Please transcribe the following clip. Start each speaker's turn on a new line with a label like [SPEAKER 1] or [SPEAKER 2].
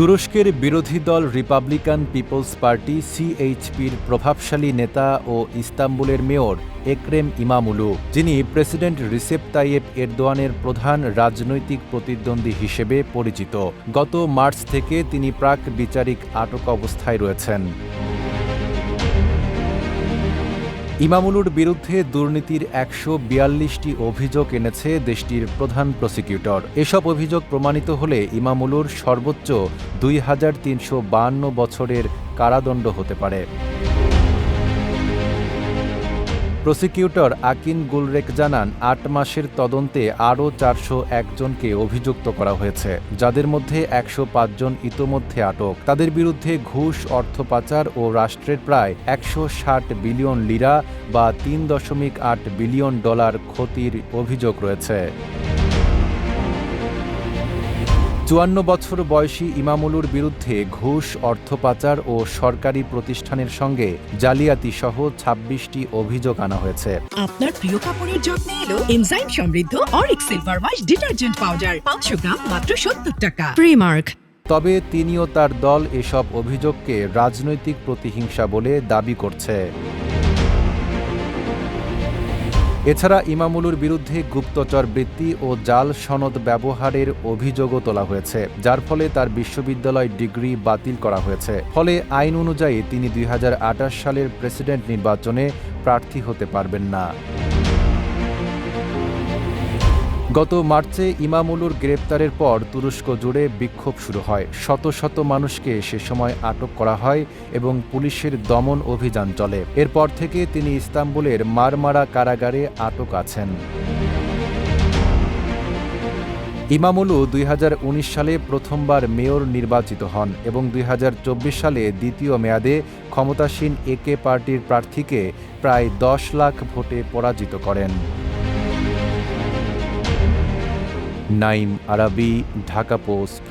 [SPEAKER 1] তুরস্কের বিরোধী দল রিপাবলিকান পিপলস পার্টি সিএইচপির প্রভাবশালী নেতা ও ইস্তাম্বুলের মেয়র একরেম ইমামুলু, যিনি প্রেসিডেন্ট রিসেপ তাইয়েব এরদোয়ানের প্রধান রাজনৈতিক প্রতিদ্বন্দ্বী হিসেবে পরিচিত। গত মার্চ থেকে তিনি প্রাক বিচারিক আটক অবস্থায় রয়েছেন। ইমামুলুর বিরুদ্ধে দুর্নীতির একশো বিয়াল্লিশটি অভিযোগ এনেছে দেশটির প্রধান প্রসিকিউটর। এসব অভিযোগ প্রমাণিত হলে ইমামুলুর সর্বোচ্চ দুই হাজার তিনশো বাহান্ন বছরের কারাদণ্ড হতে পারে। প্রসিকিউটর আকিন গুলরেক জানান, আট মাসের তদন্তে আরও চারশো একজনকে অভিযুক্ত করা হয়েছে, যাদের মধ্যে একশো পাঁচজন ইতোমধ্যে আটক। তাদের বিরুদ্ধে ঘুষ, অর্থ পাচার ও রাষ্ট্রের প্রায় একশো ষাট বিলিয়ন লিরা বা তিন দশমিক আট বিলিয়ন ডলার ক্ষতির অভিযোগ রয়েছে। চুয়ান্ন বছর বয়সী ইমামুলুর বিরুদ্ধে ঘুষ অর্থ পাচার ও সরকারি প্রতিষ্ঠানের সঙ্গে জালিয়াতি সহ ছাব্বিশটি অভিযোগ আনা হয়েছে।
[SPEAKER 2] আপনার প্রিয় কাপড়ের যত্নে এলো এনজাইম সমৃদ্ধ অরিক সিলভার ওয়াশ ডিটারজেন্ট পাউডার পাঁচশো গ্রাম মাত্র সত্তর টাকা। প্রিমার্ক।
[SPEAKER 1] তবে তিনি ও তার দল এসব অভিযোগকে রাজনৈতিক প্রতিহিংসা বলে দাবি করছে। এছাড়া ইমামুলুর বিরুদ্ধে গুপ্তচর বৃত্তি ও জাল সনদ ব্যবহারের অভিযোগও তোলা হয়েছে, যার ফলে তার বিশ্ববিদ্যালয় ডিগ্রি বাতিল করা হয়েছে। ফলে আইন অনুযায়ী তিনি দুই হাজার আঠাশ সালের প্রেসিডেন্ট নির্বাচনে প্রার্থী হতে পারবেন না। গত মার্চে ইমামুলুর গ্রেপ্তারের পর তুরস্ক জুড়ে বিক্ষোভ শুরু হয়। শত শত মানুষকে সে সময় আটক করা হয় এবং পুলিশের দমন অভিযান চলে। এরপর থেকে তিনি ইস্তাম্বুলের মারমারা কারাগারে আটক আছেন। ইমামুলু দুই হাজার উনিশ সালে প্রথমবার মেয়র নির্বাচিত হন এবং দুই হাজার চব্বিশ সালে দ্বিতীয় মেয়াদে ক্ষমতাসীন একে পার্টির প্রার্থীকে প্রায় দশ লাখ ভোটে পরাজিত করেন। নাইম আরবি ঢাকা পোস্ট।